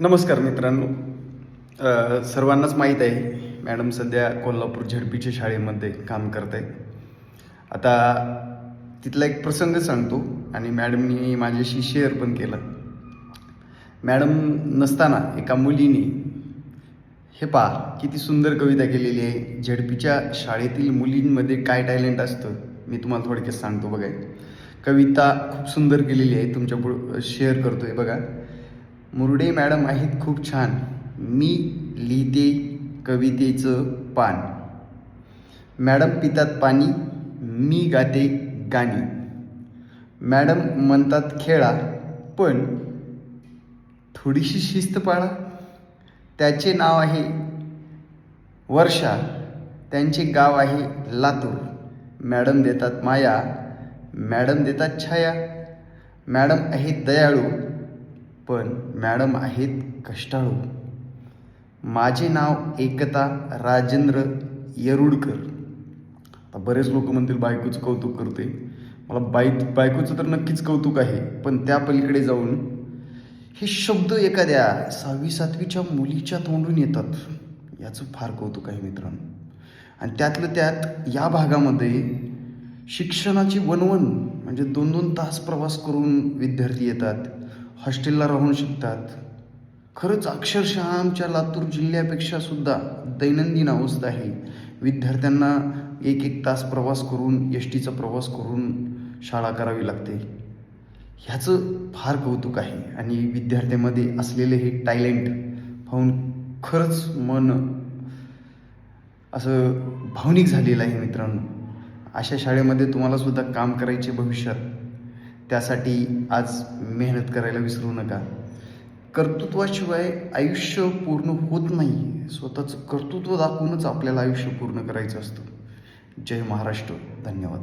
नमस्कार मित्रांनो. सर्वांनाच माहीत आहे मॅडम सध्या कोल्हापूर झडपीच्या शाळेमध्ये काम करत आहेत आता तिथला एक प्रसंग सांगतो आणि मॅडमनी माझ्याशी शेअर पण केला. मॅडम नसताना एका मुलीने हे पहा किती सुंदर कविता केलेली आहे. झडपीच्या शाळेतील मुलींमध्ये काय टॅलेंट असतं मी तुम्हाला थोडक्यात सांगतो बघा. कविता खूप सुंदर केलेली आहे तुमच्या शेअर करतो आहे बघा. मुरडे मॅडम आहेत खूप छान. मी लिहिते कवितेचं पान. मॅडम पितात पाणी मी गाते गाणी. मॅडम म्हणतात खेळा पण थोडीशी शिस्त पाळा. त्याचे नाव आहे वर्षा त्यांचे गाव आहे लातूर. मॅडम देतात माया मॅडम देतात छाया. मॅडम आहेत दयाळू पण मॅडम आहेत कष्टाळू. माझे नाव एकता राजेंद्र येरुडकर. आता बरेच लोक म्हणतील बायकोचं कौतुक करते. मला बाई बायकोचं तर नक्कीच कौतुक आहे पण त्या पलीकडे जाऊन हे शब्द एखाद्या सहावी सातवीच्या मुलीच्या तोंडून येतात. याचं फार कौतुक आहे मित्रांनो. आणि त्यातलं त्यात या भागामध्ये शिक्षणाची वनवन म्हणजे दोन दोन तास प्रवास करून विद्यार्थी येतात. हॉस्टेलला राहून शिकतात. खरंच अक्षरशः आमच्या लातूर जिल्ह्यापेक्षा सुद्धा दैनंदिन अवस्था आहे. विद्यार्थ्यांना एक एक तास प्रवास करून एस टीचा प्रवास करून शाळा करावी लागते. ह्याचं फार कौतुक आहे आणि विद्यार्थ्यामध्ये असलेले हे टॅलेंट पाहून खरंच मन असं भावनिक झालेलं आहे मित्रांनो. अशा शाळेमध्ये तुम्हाला सुद्धा काम करायचे भविष्यात. त्यासाठी आज मेहनत करायला विसरू नका. कर्तृत्वाशिवाय आयुष्य पूर्ण होत नाही स्वतःचं कर्तृत्व दाखवूनच आपल्याला आयुष्य पूर्ण करायचं असतं. जय महाराष्ट्र. धन्यवाद.